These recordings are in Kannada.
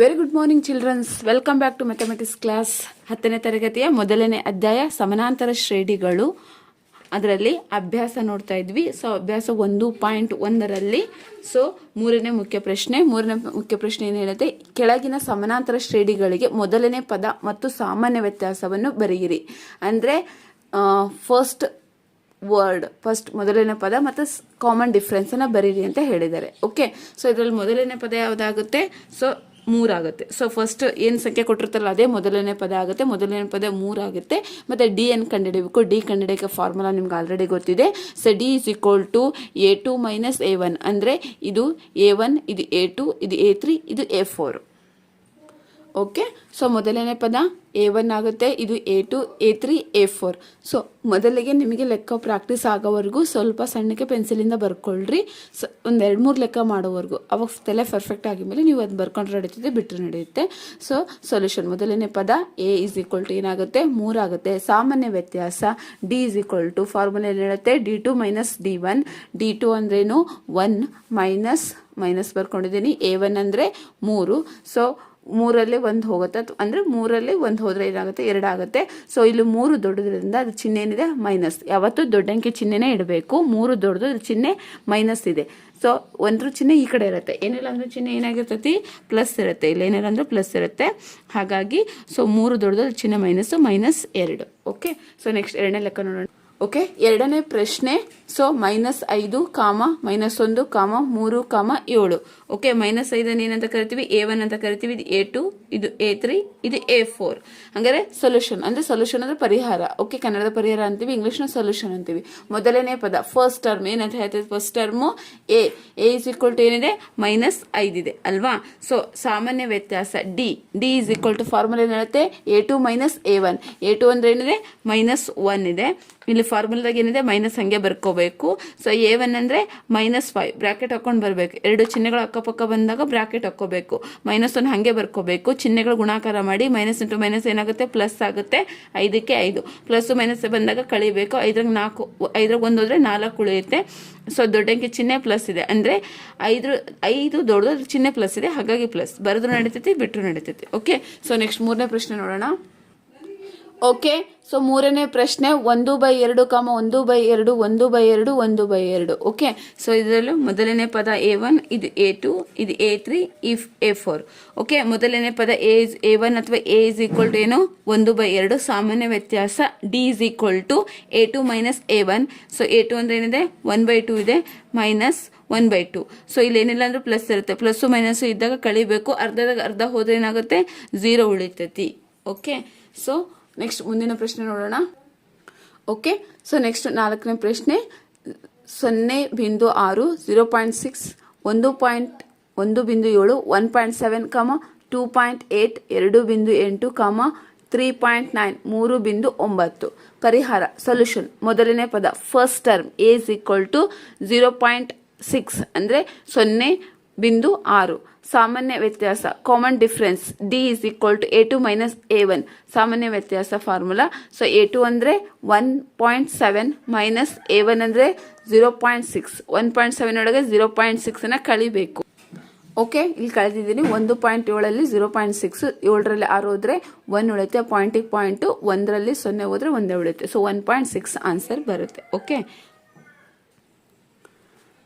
Very good morning childrens welcome back to mathematics class ಹತ್ತನೇ ತರಗತಿಯ ಮೊದಲನೇ ಅಧ್ಯಾಯ ಸಮಾನಾಂತರ ಶ್ರೇಣಿಗಳು. ಅದರಲ್ಲಿ ಅಭ್ಯಾಸ ನೋಡ್ತಾ ಇದ್ವಿ. ಸೊ ಅಭ್ಯಾಸ ಒಂದು ಪಾಯಿಂಟ್ ಒಂದರಲ್ಲಿ. ಸೊ ಮೂರನೇ ಮುಖ್ಯ ಪ್ರಶ್ನೆ. ಮೂರನೇ ಮುಖ್ಯ ಪ್ರಶ್ನೆ ಏನು ಹೇಳುತ್ತೆ? ಕೆಳಗಿನ ಸಮಾನಾಂತರ ಶ್ರೇಣಿಗಳಿಗೆ ಮೊದಲನೇ ಪದ ಮತ್ತು ಸಾಮಾನ್ಯ ವ್ಯತ್ಯಾಸವನ್ನು ಬರೆಯಿರಿ. ಅಂದರೆ ಫಸ್ಟ್ ವರ್ಡ್ ಫಸ್ಟ್ ಮೊದಲನೇ ಪದ ಮತ್ತು ಕಾಮನ್ ಡಿಫ್ರೆನ್ಸನ್ನು ಬರೀರಿ ಅಂತ ಹೇಳಿದ್ದಾರೆ. ಓಕೆ ಸೊ ಇದರಲ್ಲಿ ಮೊದಲನೇ ಪದ ಯಾವುದಾಗುತ್ತೆ? ಸೊ ಮೂರಾಗುತ್ತೆ. ಸೊ ಫಸ್ಟ್ ಏನು ಸಂಖ್ಯೆ ಕೊಟ್ಟಿರ್ತಾರಲ್ಲ, ಅದೇ ಮೊದಲನೇ ಪದ ಆಗುತ್ತೆ. ಮೊದಲನೇ ಪದ ಮೂರಾಗುತ್ತೆ. ಮತ್ತು ಡಿ ಎನ್ ಕಂಡುಹಿಡಬೇಕು? ಡಿ ಕಂಡುಹಿಡಿಯೋಕ್ಕೆ ಫಾರ್ಮುಲಾ ನಿಮ್ಗೆ ಆಲ್ರೆಡಿ ಗೊತ್ತಿದೆ. So D is equal to A two minus A one ಅಂದರೆ ಇದು ಎ ಒನ್ ಇದು ಎ ಟು ಇದು ಎ ತ್ರೀ ಇದು ಎ ಫೋರ್ ಓಕೆ ಸೊ ಮೊದಲನೇ ಪದ ಎ ಒನ್ ಆಗುತ್ತೆ. ಇದು A two A three A four so ಮೊದಲಿಗೆ ನಿಮಗೆ ಲೆಕ್ಕ ಪ್ರಾಕ್ಟೀಸ್ ಆಗೋವರೆಗೂ ಸ್ವಲ್ಪ ಸಣ್ಣಕ್ಕೆ ಪೆನ್ಸಿಲಿಂದ ಬರ್ಕೊಳ್ರಿ. ಸೊ ಒಂದು ಎರಡು ಮೂರು ಲೆಕ್ಕ ಮಾಡೋವರೆಗೂ. ಅವಾಗ ತಲೆ ಪರ್ಫೆಕ್ಟ್ ಆಗಿದ್ಮೇಲೆ ನೀವು ಅದು ಬರ್ಕೊಂಡ್ರೆ ನಡೀತದೆ ಬಿಟ್ಟರೆ ನಡೆಯುತ್ತೆ ಸೊ ಸೊಲ್ಯೂಷನ್ ಮೊದಲನೇ ಪದ ಎ ಇಸ್ ಈಕ್ವಲ್ ಟು ಏನಾಗುತ್ತೆ? ಮೂರಾಗುತ್ತೆ ಸಾಮಾನ್ಯ ವ್ಯತ್ಯಾಸ D is equal to formula ಏನು ಹೇಳುತ್ತೆ? D two minus D one D two ಅಂದ್ರೇನು? ಒನ್ ಮೈನಸ್ ಮೈನಸ್ ಬರ್ಕೊಂಡಿದ್ದೀನಿ. ಎ ಒನ್ ಅಂದರೆ ಮೂರು. ಸೊ ಮೂರಲ್ಲಿ ಒಂದು ಹೋಗುತ್ತೆ. ಅಂದರೆ ಮೂರಲ್ಲಿ ಒಂದು ಹೋದರೆ ಏನಾಗುತ್ತೆ? ಎರಡಾಗುತ್ತೆ ಸೊ ಇಲ್ಲಿ ಮೂರು ದೊಡ್ಡದ್ರಿಂದ ಅದು ಚಿಹ್ನೆ ಏನಿದೆ? ಮೈನಸ್. ಯಾವತ್ತೂ ದೊಡ್ಡ ಅಂಕೆ ಚಿಹ್ನೆನೇ ಇಡಬೇಕು. ಮೂರು ದೊಡ್ಡದು, ಅದ್ರ ಚಿಹ್ನೆ ಮೈನಸ್ ಇದೆ. ಸೊ ಒಂದ್ರ ಚಿಹ್ನೆ ಈ ಕಡೆ ಇರುತ್ತೆ. ಏನಿಲ್ಲ ಅಂದ್ರೆ ಚಿಹ್ನೆ ಏನಾಗಿರ್ತೈತಿ? ಪ್ಲಸ್ ಇರುತ್ತೆ. ಇಲ್ಲಿ ಏನಿಲ್ಲ ಅಂದ್ರೆ ಪ್ಲಸ್ ಇರುತ್ತೆ. ಹಾಗಾಗಿ ಸೊ ಮೂರು ದೊಡ್ಡದು ಚಿಹ್ನೆ ಮೈನಸ್ ಮೈನಸ್ ಎರಡು. ಓಕೆ ಸೊ ನೆಕ್ಸ್ಟ್ ಎರಡನೇ ಲೆಕ್ಕ ನೋಡೋಣ. ಓಕೆ? ಎರಡನೇ ಪ್ರಶ್ನೆ ಸೊ ಮೈನಸ್ ಐದು ಕಾಮ ಮೈನಸ್ ಒಂದು ಕಾಮ, ಮೂರು ಕಾಮ, ಏಳು. ಓಕೆ ಮೈನಸ್ ಐದನ್ನು ಏನಂತ ಕರಿತೀವಿ? ಎ ಒನ್ ಅಂತ ಕರಿತೀವಿ. ಇದು ಎ ಟು ಇದು ಎ ತ್ರೀ ಇದು ಎ ಫೋರ್ ಹಂಗಾರೆ ಸೊಲ್ಯೂಷನ್ ಅಂದ್ರೆ ಸೊಲ್ಯೂಷನ್ ಅಂದ್ರೆ ಪರಿಹಾರ. ಓಕೆ, ಕನ್ನಡದ ಪರಿಹಾರ ಅಂತೀವಿ, ಇಂಗ್ಲಿಷ್ನ ಸೊಲ್ಯೂಷನ್ ಅಂತೀವಿ. ಮೊದಲನೇ ಪದ ಫಸ್ಟ್ ಟರ್ಮ್ ಏನಂತ ಹೇಳ್ತೀವಿ first term A A is equal to ಏನಿದೆ? ಮೈನಸ್ ಐದಿದೆ ಅಲ್ವಾ? ಸೊ ಸಾಮಾನ್ಯ ವ್ಯತ್ಯಾಸ D D is equal to formula ಏನು ಹೇಳುತ್ತೆ? A two minus A one A two ಅಂದ್ರೆ ಏನಿದೆ? ಮೈನಸ್ ಒನ್ ಇದೆ. ಇಲ್ಲಿ ಫಾರ್ಮುಲಾದಾಗ ಏನಿದೆ? ಮೈನಸ್ ಹಂಗೆ ಬರ್ಕೋಬೇಕು. ಸೊ ಎ ಒನ್ ಅಂದರೆ ಮೈನಸ್ ಫೈವ್ ಬ್ರಾಕೆಟ್ ಹಾಕೊಂಡು ಬರಬೇಕು. ಎರಡು ಚಿಹ್ನೆಗಳು ಅಕ್ಕಪಕ್ಕ ಬಂದಾಗ ಬ್ರಾಕೆಟ್ ಹಾಕ್ಕೋಬೇಕು. ಮೈನಸ್ ಒನ್ ಹಾಗೆ ಬರ್ಕೋಬೇಕು. ಚಿಹ್ನೆಗಳು ಗುಣಾಕಾರ ಮಾಡಿ ಮೈನಸ್ ಇಂಟು ಮೈನಸ್ ಏನಾಗುತ್ತೆ? ಪ್ಲಸ್ ಆಗುತ್ತೆ. ಐದಕ್ಕೆ ಐದು. ಪ್ಲಸ್ ಮೈನಸ್ ಬಂದಾಗ ಕಳಿಬೇಕು. ಐದ್ರಾಗ ನಾಲ್ಕು, ಐದ್ರಾಗ ಒಂದು ಹೋದ್ರೆ ನಾಲ್ಕು ಉಳಿಯುತ್ತೆ. ಸೊ ದೊಡ್ಡಂಕಿ ಚಿಹ್ನೆ ಪ್ಲಸ್ ಇದೆ. ಅಂದರೆ ಐದು ಐದು ದೊಡ್ಡದು ಚಿಹ್ನೆ ಪ್ಲಸ್ ಇದೆ. ಹಾಗಾಗಿ ಪ್ಲಸ್ ಬರೆದ್ರು ನಡೀತೈತಿ ಬಿಟ್ಟರು ನಡೀತೈತಿ. ಓಕೆ ಸೊ ನೆಕ್ಸ್ಟ್ ಮೂರನೇ ಪ್ರಶ್ನೆ ನೋಡೋಣ. ಓಕೆ ಸೊ ಮೂರನೇ ಪ್ರಶ್ನೆ ಒಂದು ಬೈ ಎರಡು ಕಾಮ ಒಂದು ಬೈ ಎರಡು, ಒಂದು ಬೈ ಎರಡು, ಒಂದು ಬೈ ಎರಡು. ಓಕೆ ಸೊ ಇದರಲ್ಲೂ ಮೊದಲನೇ ಪದ ಎ ಒನ್ ಇದು ಎ ಟು ಇದು A three if A four okay ಮೊದಲನೇ ಪದ ಎ ಇಸ್ ಎ ಒನ್ ಅಥವಾ ಎ ಇಸ್ ಈಕ್ವಲ್ ಟು ಏನು? ಒಂದು ಬೈ ಎರಡು, ಸಾಮಾನ್ಯ ವ್ಯತ್ಯಾಸ D is equal to A two minus A one so A two ಅಂದ್ರೆ ಏನಿದೆ? ಒನ್ ಬೈ ಟು ಇದೆ minus one by two so ಇಲ್ಲಿ ಏನಿಲ್ಲ ಅಂದ್ರೆ ಪ್ಲಸ್ ಇರುತ್ತೆ. ಪ್ಲಸ್ಸು ಮೈನಸ್ಸು ಇದ್ದಾಗ ಕಳಿಬೇಕು. ಅರ್ಧದಾಗ ಅರ್ಧ ಹೋದ್ರೆ ಏನಾಗುತ್ತೆ? ಝೀರೋ ಉಳಿತೈತಿ. ಓಕೆ ಸೊ ನೆಕ್ಸ್ಟ್ ಮುಂದಿನ ಪ್ರಶ್ನೆ ನೋಡೋಣ. ಓಕೆ ಸೊ ನೆಕ್ಸ್ಟ್ ನಾಲ್ಕನೇ ಪ್ರಶ್ನೆ. ಸೊನ್ನೆ ಬಿಂದು ಆರು ಝೀರೋ ಪಾಯಿಂಟ್ ಸಿಕ್ಸ್ ಒಂದು ಪಾಯಿಂಟ್ ಒಂದು ಬಿಂದು ಏಳು one point seven comma two point eight ಎರಡು ಬಿಂದು ಎಂಟು ಕಮ ತ್ರೀ ಪಾಯಿಂಟ್ ನೈನ್ ಮೂರು ಬಿಂದು ಒಂಬತ್ತು. ಪರಿಹಾರ ಸೊಲ್ಯೂಷನ್ ಮೊದಲನೇ ಪದ first term is equal to zero point six ಅಂದರೆ ಸೊನ್ನೆ ಬಿಂದು ಆರು. ಸಾಮಾನ್ಯ ವ್ಯತ್ಯಾಸ common difference D is equal to A two minus A one ಸಾಮಾನ್ಯ ವ್ಯತ್ಯಾಸ ಫಾರ್ಮುಲಾ ಸೊ ಎ ಟು ಅಂದರೆ one point seven minus A one ಅಂದರೆ zero point six one point seven ಒಳಗೆ ಝೀರೋ ಪಾಯಿಂಟ್ ಸಿಕ್ಸನ್ನು ಕಳಿಬೇಕು. ಓಕೆ ಇಲ್ಲಿ ಕಳೆದಿದ್ದೀನಿ. ಒಂದು ಪಾಯಿಂಟ್ ಏಳಲ್ಲಿ ಝೀರೋ ಪಾಯಿಂಟ್ ಸಿಕ್ಸ್ ಏಳರಲ್ಲಿ ಆರು ಹೋದರೆ ಒನ್ ಉಳಿಯುತ್ತೆ. ಪಾಯಿಂಟಿಗೆ ಪಾಯಿಂಟು ಒಂದರಲ್ಲಿ ಸೊನ್ನೆ ಹೋದರೆ ಒಂದೇ ಉಳಿಯುತ್ತೆ. So one point six answer ಬರುತ್ತೆ. ಓಕೆ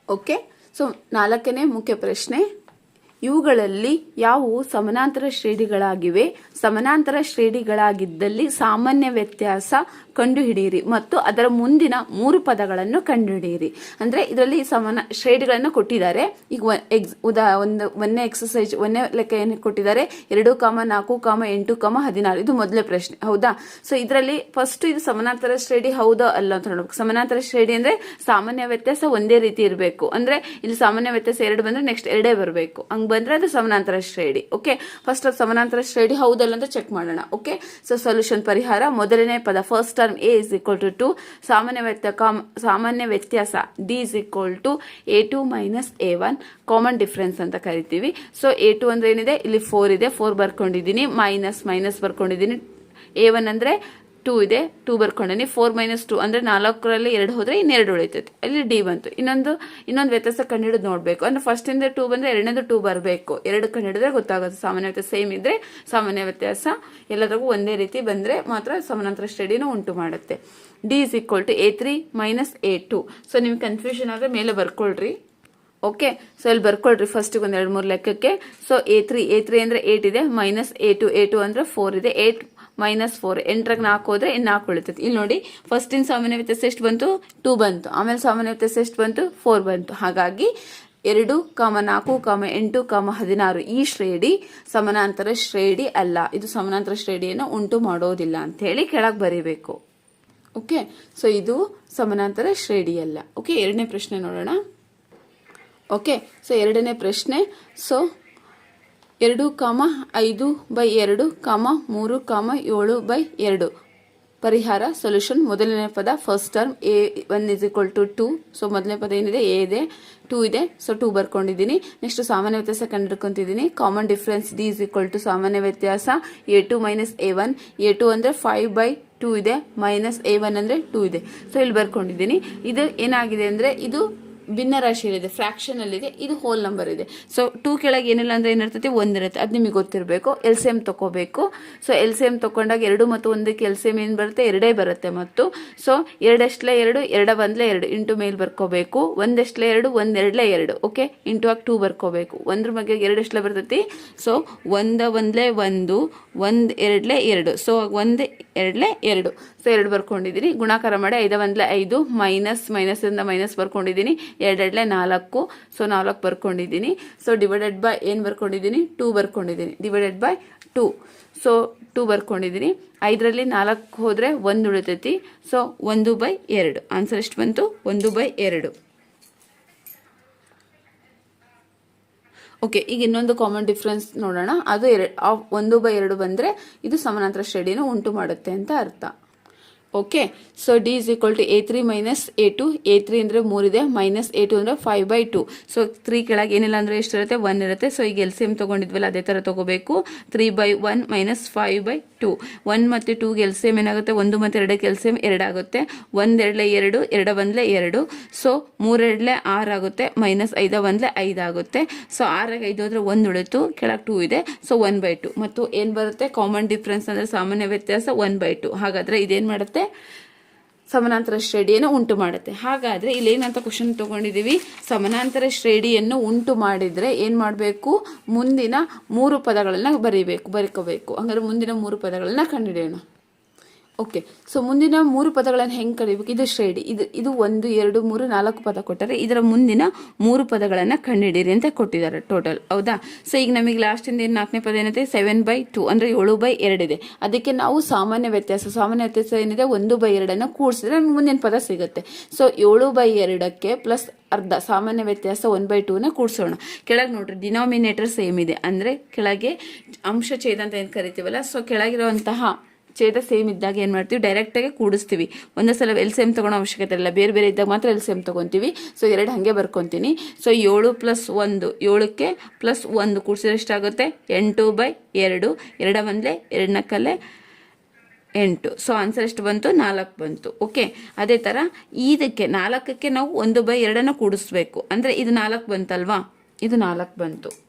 ಓಕೆ ಸೊ ನಾಲ್ಕನೇ ಮುಖ್ಯ ಪ್ರಶ್ನೆ ಇವುಗಳಲ್ಲಿ ಯಾವುವು? ಸಮಾನಾಂತರ ಶ್ರೇಣಿಗಳಾಗಿವೆ. ಸಮಾನಾಂತರ ಶ್ರೇಣಿಗಳಾಗಿದ್ದಲ್ಲಿ ಸಾಮಾನ್ಯ ವ್ಯತ್ಯಾಸ ಕಂಡುಹಿಡಿಯಿರಿ ಮತ್ತು ಅದರ ಮುಂದಿನ ಮೂರು ಪದಗಳನ್ನು ಕಂಡುಹಿಡಿಯಿರಿ. ಅಂದ್ರೆ ಇದರಲ್ಲಿ ಸಮಾನ ಶ್ರೇಣಿಗಳನ್ನು ಕೊಟ್ಟಿದ್ದಾರೆ. ಈಗ ಎಕ್ಸ್, ಉದಾ, ಒಂದು, ಒಂದನೇ ಎಕ್ಸಸೈಜ್, ಒಂದನೇ ಲೆಕ್ಕ ಏನು ಕೊಟ್ಟಿದ್ದಾರೆ. ಎರಡು ಕಾಮ, ನಾಲ್ಕು ಕಾಮ, ಎಂಟು ಕಾಮ, ಹದಿನಾರು. ಇದು ಮೊದಲೇ ಪ್ರಶ್ನೆ. ಹೌದಾ? ಸೊ ಇದರಲ್ಲಿ ಫಸ್ಟ್ ಇದು ಸಮಾನಾಂತರ ಶ್ರೇಣಿ ಹೌದಾ ಅಲ್ಲ ಅಂತ ನೋಡ್ಬೇಕು. ಸಮಾನಾಂತರ ಶ್ರೇಣಿ ಅಂದ್ರೆ ಸಾಮಾನ್ಯ ವ್ಯತ್ಯಾಸ ಒಂದೇ ರೀತಿ ಇರಬೇಕು. ಅಂದ್ರೆ ಇಲ್ಲಿ ಸಾಮಾನ್ಯ ವ್ಯತ್ಯಾಸ ಎರಡು ಬಂದ್ರೆ ನೆಕ್ಸ್ಟ್ ಎರಡೇ ಬರಬೇಕು. ಹಂಗ್ ಬಂದ್ರೆ ಅದು ಸಮಾನಾಂತರ ಶ್ರೇಣಿ ಓಕೆ ಫಸ್ಟ್ ಅದು ಸಮಾನಾಂತರ ಶ್ರೇಣಿ, ಹೌದಲ್ಲ ಅಂತ ಚೆಕ್ ಮಾಡೋಣ ಓಕೆ ಸೊ ಸೊಲ್ಯೂಷನ್ ಪರಿಹಾರ, ಮೊದಲನೇ ಪದ first term A is equal to two ಸಾಮಾನ್ಯ ವ್ಯತ್ಯ ಸಾಮಾನ್ಯ ವ್ಯತ್ಯಾಸ D is equal to A two minus A one common difference ಅಂತ ಕರಿತೀವಿ. ಸೊ ಎ ಟು ಅಂದ್ರೆ ಏನಿದೆ? ಇಲ್ಲಿ ಫೋರ್ ಇದೆ ಫೋರ್ ಬರ್ಕೊಂಡಿದ್ದೀನಿ ಮೈನಸ್ ಮೈನಸ್ ಬರ್ಕೊಂಡಿದ್ದೀನಿ. ಎ ಒನ್ ಅಂದ್ರೆ ಟೂ ಇದೆ ಟೂ ಬರ್ಕೊಂಡಿನಿ. ಫೋರ್ ಮೈನಸ್ ಟೂ ಅಂದರೆ ನಾಲ್ಕರಲ್ಲಿ ಎರಡು ಹೋದರೆ ಇನ್ನೆರಡು ಉಳಿತೈತೆ. ಅಲ್ಲಿ ಡಿ ಬಂತು. ಇನ್ನೊಂದು ಇನ್ನೊಂದು ವ್ಯತ್ಯಾಸ ಕಂಡುಹಿಡಿದು ನೋಡಬೇಕು. ಅಂದರೆ ಫಸ್ಟಿಂದ ಟೂ ಬಂದರೆ ಎರಡನೇದು ಟೂ ಬರಬೇಕು. ಎರಡು ಕಂಡುಹಿಡಿದ್ರೆ ಗೊತ್ತಾಗುತ್ತೆ ಸಾಮಾನ್ಯ ವ್ಯತ್ಯಾಸ ಸೇಮ್ ಇದ್ದರೆ ಸಾಮಾನ್ಯ ವ್ಯತ್ಯಾಸ ಎಲ್ಲರಿಗೂ ಒಂದೇ ರೀತಿ ಬಂದರೆ ಮಾತ್ರ ಸಮಾನಾಂತರ ಸ್ಟಡಿನೂ ಉಂಟು ಮಾಡುತ್ತೆ. D is equal to A three minus A two so ನಿಮ್ಗೆ ಕನ್ಫ್ಯೂಷನ್ ಆದರೆ ಮೇಲೆ ಬರ್ಕೊಳ್ರಿ. ಓಕೆ ಸೊ ಇಲ್ಲಿ ಬರ್ಕೊಳ್ರಿ ಫಸ್ಟಿಗೆ ಒಂದು ಎರಡು ಮೂರು ಲೆಕ್ಕಕ್ಕೆ. So A three A three ಅಂದರೆ ಏಟ್ ಇದೆ. Minus A two A two ಅಂದರೆ ಫೋರ್ ಇದೆ. ಏಟ್ ಮೈನಸ್ ಫೋರ್ ಎಂಟ್ರಾಗ ನಾಲ್ಕು ಹೋದ್ರೆ ಇನ್ನು ನಾಲ್ಕು ಉಳಿತೈತಿ ಇಲ್ಲಿ ನೋಡಿ ಫಸ್ಟಿನ ಸಾಮಾನ್ಯ ವ್ಯತ್ಯಾಸ ಎಷ್ಟು ಬಂತು? ಟೂ ಬಂತು. ಆಮೇಲೆ ಸಾಮಾನ್ಯ ವ್ಯತ್ಯಾಸ ಎಷ್ಟು ಬಂತು? ಫೋರ್ ಬಂತು. ಹಾಗಾಗಿ ಎರಡು ಕಾಮ ನಾಲ್ಕು ಕಾಮ ಎಂಟು ಕಾಮ ಹದಿನಾರು ಈ ಶ್ರೇಣಿ ಸಮಾನಾಂತರ ಶ್ರೇಣಿ ಅಲ್ಲ. ಇದು ಸಮಾನಾಂತರ ಶ್ರೇಣಿಯನ್ನು ಉಂಟು ಮಾಡೋದಿಲ್ಲ ಅಂತ ಹೇಳಿ ಕೆಳಗೆ ಬರೀಬೇಕು. ಓಕೆ ಸೊ ಇದು ಸಮಾನಾಂತರ ಶ್ರೇಣಿ ಅಲ್ಲ. ಓಕೆ ಎರಡನೇ ಪ್ರಶ್ನೆ ನೋಡೋಣ. ಓಕೆ ಸೊ ಎರಡನೇ ಪ್ರಶ್ನೆ. ಸೊ ಎರಡು ಕಾಮ ಐದು ಬೈ ಎರಡು ಕಾಮ ಮೂರು ಕಾಮ ಏಳು ಬೈ ಎರಡು. ಪರಿಹಾರ ಸೊಲ್ಯೂಷನ್ ಮೊದಲನೇ ಪದ first term A one is equal to two so ಮೊದಲನೇ ಪದ ಏನಿದೆ? ಎ ಇದೆ ಟೂ ಇದೆ. So two ಬರ್ಕೊಂಡಿದ್ದೀನಿ. ನೆಕ್ಸ್ಟ್ ಸಾಮಾನ್ಯ ವ್ಯತ್ಯಾಸ ಕಂಡುಹಿಡ್ಕೊಂತಿದ್ದೀನಿ common difference D is equal to ಸಾಮಾನ್ಯ ವ್ಯತ್ಯಾಸ. A two minus A one A two ಅಂದರೆ ಫೈವ್ ಬೈ ಟೂ ಇದೆ. ಮೈನಸ್ ಎ ಒನ್ ಅಂದರೆ ಟೂ ಇದೆ. ಸೊ ಇಲ್ಲಿ ಬರ್ಕೊಂಡಿದ್ದೀನಿ. ಇದು ಏನಾಗಿದೆ ಅಂದರೆ ಇದು ಭಿನ್ನ ರಾಶಿಯಲ್ಲಿದೆ ಫ್ರಾಕ್ಷನ್ ಅಲ್ಲಿದೆ ಇದು ಹೋಲ್ ನಂಬರ್ ಇದೆ. ಸೊ ಟೂ ಕೆಳಗೆ ಏನಿಲ್ಲ ಅಂದ್ರೆ ಏನಿರ್ತೈತಿ? ಒಂದಿರುತ್ತೆ ಅದು ನಿಮಗೆ ಗೊತ್ತಿರಬೇಕು. ಎಲ್ ಸಿ ಎಂ ತಗೋಬೇಕು ಸೊ ಎಲ್ ಸಿ ಎಂ ತಗೊಂಡಾಗ ಎರಡು ಮತ್ತು ಒಂದಕ್ಕೆ ಎಲ್ ಸಿ ಎಂ ಏನು ಬರುತ್ತೆ? ಎರಡೇ ಬರುತ್ತೆ ಮತ್ತು. ಸೊ ಎರಡಷ್ಟಲೆ ಎರಡು, ಎರಡ ಒಂದ್ಲೆ ಎರಡು. ಇಂಟು ಮೇಲ್ ಬರ್ಕೋಬೇಕು. ಒಂದಷ್ಟಲೆ ಎರಡು, ಒಂದೆರಡ್ಲೆ ಎರಡು. ಓಕೆ ಇಂಟು ಆಗಿ ಟೂ ಬರ್ಕೋಬೇಕು. ಒಂದ್ರ ಬಗ್ಗೆ ಎರಡಷ್ಟಲೆ ಬರ್ತೈತಿ. ಸೊ ಒಂದ ಒಂದ್ಲೆ ಒಂದು ಒಂದು ಎರಡ್ಲೆ ಎರಡು. ಸೊ ಒಂದ್ ಎರಡ್ಲೆ ಎರಡು. ಸೊ ಎರಡು ಬರ್ಕೊಂಡಿದ್ದೀನಿ ಗುಣಾಕಾರ ಮಾಡಿ ಐದು ಒಂದ್ಲೆ ಐದು ಮೈನಸ್ ಮೈನಸ್ ಇಂದ ಮೈನಸ್ ಬರ್ಕೊಂಡಿದ್ದೀನಿ ಎರಡೆಡ್ಲೆ ನಾಲ್ಕು. ಸೊ ನಾಲ್ಕು ಬರ್ಕೊಂಡಿದ್ದೀನಿ ಸೊ ಡಿವೈಡೆಡ್ ಬೈ ಏನು ಬರ್ಕೊಂಡಿದ್ದೀನಿ two ಬರ್ಕೊಂಡಿದ್ದೀನಿ divided by two so two ಬರ್ಕೊಂಡಿದ್ದೀನಿ ಐದರಲ್ಲಿ ನಾಲ್ಕು ಹೋದರೆ ಒಂದು ಉಳಿತೈತಿ. ಸೊ ಒಂದು ಬೈ ಎರಡು. ಆನ್ಸರ್ ಎಷ್ಟು ಬಂತು? ಒಂದು ಬೈ ಎರಡು. ಓಕೆ ಈಗ ಇನ್ನೊಂದು ಕಾಮನ್ ಡಿಫ್ರೆನ್ಸ್ ನೋಡೋಣ. ಅದು ಎರಡು ಒಂದು ಬೈ ಎರಡು ಬಂದರೆ ಇದು ಸಮಾನಾಂತರ ಶ್ರೇಣಿಯನ್ನು ಉಂಟು ಮಾಡುತ್ತೆ ಅಂತ ಅರ್ಥ. Okay so D is equal to A three minus A two A three ಅಂದರೆ ಮೂರಿದೆ ಮೈನಸ್ ಎ ಟು ಅಂದರೆ five by two so three ಕೆಳಗೆ ಏನಿಲ್ಲ ಅಂದರೆ ಎಷ್ಟಿರುತ್ತೆ ಒನ್ ಇರುತ್ತೆ. ಸೊ ಈಗ ಎಲ್ ಸಿ ಎಂ ತೊಗೊಂಡಿದ್ವಲ್ಲ, ಅದೇ ಥರ ತೊಗೋಬೇಕು. Three by one minus five by two one ಮತ್ತು ಟೂಗೆ ಎಲ್ ಸಿ ಎಂ ಏನಾಗುತ್ತೆ? ಒಂದು ಮತ್ತು ಎರಡಕ್ಕೆ ಎಲ್ ಸಿ ಎಂ ಎರಡಾಗುತ್ತೆ ಒಂದೆರಡಲೆ ಎರಡು, ಎರಡ ಒಂದಲೆ ಎರಡು. ಸೊ ಮೂರೆರಡ್ಲೆ ಆಗುತ್ತೆ ಮೈನಸ್ ಐದ ಐದು ಆಗುತ್ತೆ. ಸೊ ಆರಾಗ ಐದು ಆದರೆ ಒಂದು ಉಳಿತು. ಕೆಳಗೆ ಟೂ ಇದೆ. ಸೊ ಒನ್ ಬೈ ಟು ಮತ್ತು ಏನು ಬರುತ್ತೆ? ಕಾಮನ್ ಡಿಫ್ರೆನ್ಸ್ ಅಂದರೆ ಸಾಮಾನ್ಯ ವ್ಯತ್ಯಾಸ ಒನ್ ಬೈ ಟು ಹಾಗಾದರೆ ಇದೇನು ಮಾಡುತ್ತೆ? ಸಮಾನಾಂತರ ಶ್ರೇಣಿಯನ್ನು ಉಂಟು ಮಾಡುತ್ತೆ. ಹಾಗಾದರೆ ಇಲ್ಲಿ ಏನಂತ ಕ್ವಶನ್ ತೊಗೊಂಡಿದ್ದೀವಿ? ಸಮಾನಾಂತರ ಶ್ರೇಣಿಯನ್ನು ಉಂಟು ಮಾಡಿದರೆ ಏನು ಮಾಡಬೇಕು? ಮುಂದಿನ ಮೂರು ಪದಗಳನ್ನು ಬರೀಬೇಕು, ಬರ್ಕೋಬೇಕು. ಹಂಗಾದ್ರೆ ಮುಂದಿನ ಮೂರು ಪದಗಳನ್ನು ಕಂಡುಹಿಡಿಯೋಣ. ಓಕೆ ಸೊ ಮುಂದಿನ ಮೂರು ಪದಗಳನ್ನು ಹೆಂಗೆ ಕಲಿಬೇಕು ಇದು ಶ್ರೇಡಿ ಇದು ಇದು ಒಂದು, ಎರಡು, ಮೂರು, ನಾಲ್ಕು ಪದ ಕೊಟ್ಟರೆ ಇದರ ಮುಂದಿನ ಮೂರು ಪದಗಳನ್ನು ಕಂಡುಹಿಡಿಯಿರಿ ಅಂತ ಕೊಟ್ಟಿದ್ದಾರೆ ಟೋಟಲ್ ಹೌದಾ? ಸೊ ಈಗ ನಮಗೆ ಲಾಸ್ಟಿಂದ ಏನು ನಾಲ್ಕನೇ ಪದ ಏನಿದೆ ಸೆವೆನ್ ಬೈ ಟೂ ಅಂದರೆ ಏಳು ಬೈ ಎರಡಿದೆ ಅದಕ್ಕೆ ನಾವು ಸಾಮಾನ್ಯ ವ್ಯತ್ಯಾಸ ಸಾಮಾನ್ಯ ವ್ಯತ್ಯಾಸ ಏನಿದೆ? ಒಂದು ಬೈ ಎರಡನ್ನು ಕೂಡಿಸಿದ್ರೆ ನಮ್ಗೆ ಮುಂದಿನ ಪದ ಸಿಗುತ್ತೆ. ಸೊ ಏಳು ಬೈ ಎರಡಕ್ಕೆ ಪ್ಲಸ್ ಅರ್ಧ, ಸಾಮಾನ್ಯ ವ್ಯತ್ಯಾಸ ಒನ್ ಬೈ ಟೂನ ಕೂಡಿಸೋಣ. ಕೆಳಗೆ ನೋಡ್ರಿ ಡಿನಾಮಿನೇಟರ್ ಸೇಮ್ ಇದೆ. ಅಂದರೆ ಕೆಳಗೆ ಅಂಶ ಛೇದ ಅಂತ ಏನು ಕರಿತೀವಲ್ಲ? ಸೊ ಕೆಳಗಿರುವಂತಹ ಛೇದ ಸೇಮ್ ಇದ್ದಾಗ ಏನು ಮಾಡ್ತೀವಿ? ಡೈರೆಕ್ಟಾಗಿ ಕೂಡಿಸ್ತೀವಿ. ಒಂದೇ ಸಲ ಎಲ್ ಸೇಮ್ ತೊಗೊಳೋ ಅವಶ್ಯಕತೆ ಇಲ್ಲ. ಬೇರೆ ಬೇರೆ ಇದ್ದಾಗ ಮಾತ್ರ ಎಲ್ ಸೇಮ್ ತೊಗೊತೀವಿ ಸೊ ಎರಡು ಹಾಗೆ ಬರ್ಕೊತೀನಿ. ಸೊ ಏಳು ಪ್ಲಸ್ ಒಂದು, ಏಳಕ್ಕೆ ಪ್ಲಸ್ ಒಂದು ಕೂಡಿಸಿದ್ರೆ ಎಷ್ಟಾಗುತ್ತೆ? ಎಂಟು ಬೈ ಎರಡು. ಎರಡ ಒಂದಲೇ ಎರಡು ಎಂಟು. ಸೊ ಆನ್ಸರ್ ಎಷ್ಟು ಬಂತು? ನಾಲ್ಕು ಬಂತು. ಓಕೆ ಅದೇ ಥರ ಇದಕ್ಕೆ ನಾಲ್ಕಕ್ಕೆ ನಾವು ಒಂದು ಬೈ ಎರಡನ್ನು ಕೂಡಿಸ್ಬೇಕು. ಅಂದರೆ ಇದು ನಾಲ್ಕು ಬಂತಲ್ವಾ? ಇದು ನಾಲ್ಕು ಬಂತು.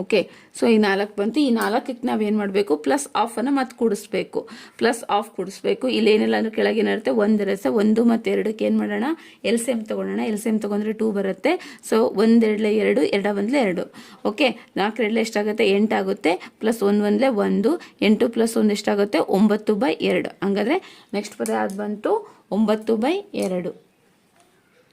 ಓಕೆ? ಸೊ ಈ ನಾಲ್ಕು ಬಂತು. ಈ ನಾಲ್ಕಕ್ಕೆ ನಾವೇನು ಮಾಡಬೇಕು? ಪ್ಲಸ್ ಆಫನ್ನು ಮತ್ತೆ ಕೂಡಿಸ್ಬೇಕು. Plus of ಕೂಡಿಸ್ಬೇಕು. ಇಲ್ಲೇನಿಲ್ಲ ಅಂದ್ರೆ ಕೆಳಗೆ ಏನಿರುತ್ತೆ ಒಂದು ರಸ ಒಂದು ಮತ್ತು ಎರಡಕ್ಕೆ ಏನು ಮಾಡೋಣ? ಎಲ್ ಸೇಮ್ ಎಂ ತೊಗೊಳೋಣ ಎಲ್ ಸೇಮ್ ತೊಗೊಂಡ್ರೆ ಟೂ ಬರುತ್ತೆ. ಸೊ ಒಂದೆರಡಲೆ ಎರಡು, ಎರಡ ಒಂದಲೇ ಎರಡು. ಓಕೆ? ನಾಲ್ಕು ಎರಡಲೆ ಎಷ್ಟಾಗುತ್ತೆ? ಎಂಟಾಗುತ್ತೆ ಪ್ಲಸ್ ಒಂದು ಒಂದಲೇ ಒಂದು. ಎಂಟು ಪ್ಲಸ್ ಒಂದು ಎಷ್ಟಾಗುತ್ತೆ? ಒಂಬತ್ತು ಬೈ ಎರಡು. ಹಂಗಾದ್ರೆ ನೆಕ್ಸ್ಟ್ ಪದ ಅದು ಬಂತು? ಒಂಬತ್ತು ಬೈ ಎರಡು.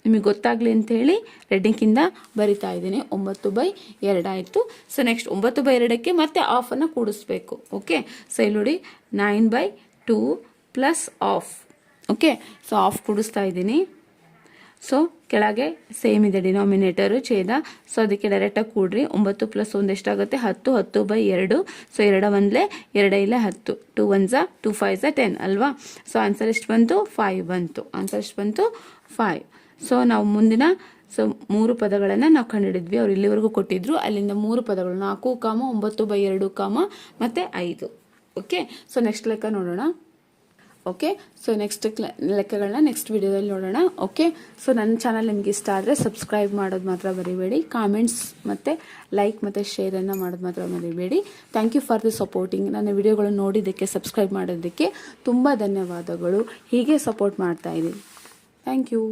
ನಿಮಗೆ ಗೊತ್ತಾಗಲಿ ಅಂತೇಳಿ ರೆಡ್ಡಿಂಕಿಂದ ಬರಿತಾ ಇದ್ದೀನಿ. ಒಂಬತ್ತು ಬೈ ಎರಡಾಯಿತು ಸೊ ನೆಕ್ಸ್ಟ್ ಒಂಬತ್ತು ಬೈ ಎರಡಕ್ಕೆ ಮತ್ತೆ ಆಫನ್ನು ಕೂಡಿಸ್ಬೇಕು. ಓಕೆ ಸೊ ಇಲ್ಲಿ ನೋಡಿ nine by two plus half okay so half ಕೂಡಿಸ್ತಾ ಇದ್ದೀನಿ. ಸೊ ಕೆಳಗೆ ಸೇಮ್ ಇದೆ ಡಿನಾಮಿನೇಟರು ಛೇದ. ಸೊ ಅದಕ್ಕೆ ಡೈರೆಕ್ಟಾಗಿ ಕೂಡ್ರಿ. ಒಂಬತ್ತು ಪ್ಲಸ್ ಒಂದು ಎಷ್ಟಾಗುತ್ತೆ? ಹತ್ತು. ಹತ್ತು ಬೈ ಎರಡು. ಸೊ ಎರಡ ಒಂದಲೇ ಎರಡ ಇಲ್ಲ ಹತ್ತು. ಟೂ ಒನ್ ಝಾ ಟೂ ಫೈವ್ ಝಾ ಟೆನ್ ಅಲ್ವಾ? ಸೊ ಆನ್ಸರ್ ಎಷ್ಟು ಬಂತು? ಫೈವ್ ಬಂತು. ಆನ್ಸರ್ ಎಷ್ಟು ಬಂತು? ಫೈವ್ ಸೊ ನಾವು ಮುಂದಿನ ಸೊ ಮೂರು ಪದಗಳನ್ನು ನಾವು ಕಂಡುಹಿಡಿದ್ವಿ. ಅವ್ರು ಇಲ್ಲಿವರೆಗೂ ಕೊಟ್ಟಿದ್ರು. ಅಲ್ಲಿಂದ ಮೂರು ಪದಗಳು, ನಾಲ್ಕು ಕಾಮ, ಒಂಬತ್ತು ಬೈ ಎರಡು ಕಾಮ, ಮತ್ತು ಐದು. ಓಕೆ ಸೊ ನೆಕ್ಸ್ಟ್ ಲೆಕ್ಕ ನೋಡೋಣ. ಓಕೆ ಸೊ ನೆಕ್ಸ್ಟ್ ಲೆಕ್ಕಗಳನ್ನ ನೆಕ್ಸ್ಟ್ ವಿಡಿಯೋದಲ್ಲಿ ನೋಡೋಣ. ಓಕೆ ಸೊ ನನ್ನ ಚಾನಲ್ ನಿಮ್ಗೆ ಇಷ್ಟ ಆದರೆ ಸಬ್ಸ್ಕ್ರೈಬ್ ಮಾಡೋದು ಮಾತ್ರ ಬರಿಬೇಡಿ ಕಾಮೆಂಟ್ಸ್ ಮತ್ತು ಲೈಕ್ ಮತ್ತು ಶೇರನ್ನು ಮಾಡೋದು ಮಾತ್ರ ಮರಿಬೇಡಿ. Thank you for the supporting ನನ್ನ ವಿಡಿಯೋಗಳನ್ನು ನೋಡಿದ್ದಕ್ಕೆ ಸಬ್ಸ್ಕ್ರೈಬ್ ಮಾಡೋದಕ್ಕೆ ತುಂಬ ಧನ್ಯವಾದಗಳು. ಹೀಗೆ ಸಪೋರ್ಟ್ ಮಾಡ್ತಾಯಿದ್ದೀನಿ ಥ್ಯಾಂಕ್ ಯು